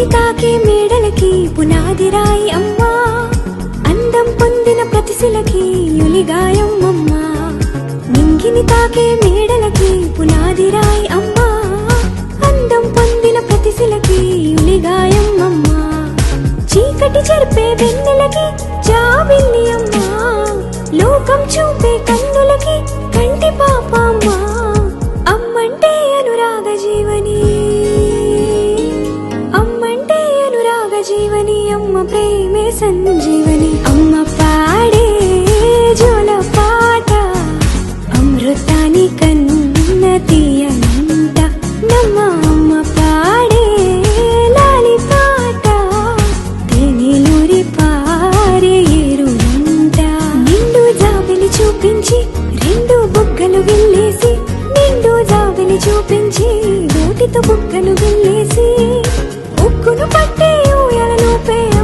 నింగిని తాకే మేడలకి పునాది రాయి అమ్మా. అందం పొందిన ప్రతిశిలకి యులిగాయం అమ్మా నింగిని తాకే మేడలకి పునాది రాయి అమ్మా. అందం పొందిన ప్రతిశిలకి యులిగాయం అమ్మా చీకటి చెరిపే వెన్నెలకి జాబిల్లి అమ్మా. లోకం చూపే కన్నులకి సంజీవని అమ్మ పాడే జోల పాట. అమృతాని కన్న తీయనంట నమ్మ అమ్మ పాడే లాలి పాట. తేనెలూరి పారే ఏరులంట నిండు జాబిలి చూపించి రెండు బుగ్గలు వెళ్ళేసి నిండు జాబిలి చూపించి నోటితో బుగ్గలు వెళ్ళేసి ఉక్కును పట్టి ఊయలలోపే అమ్మ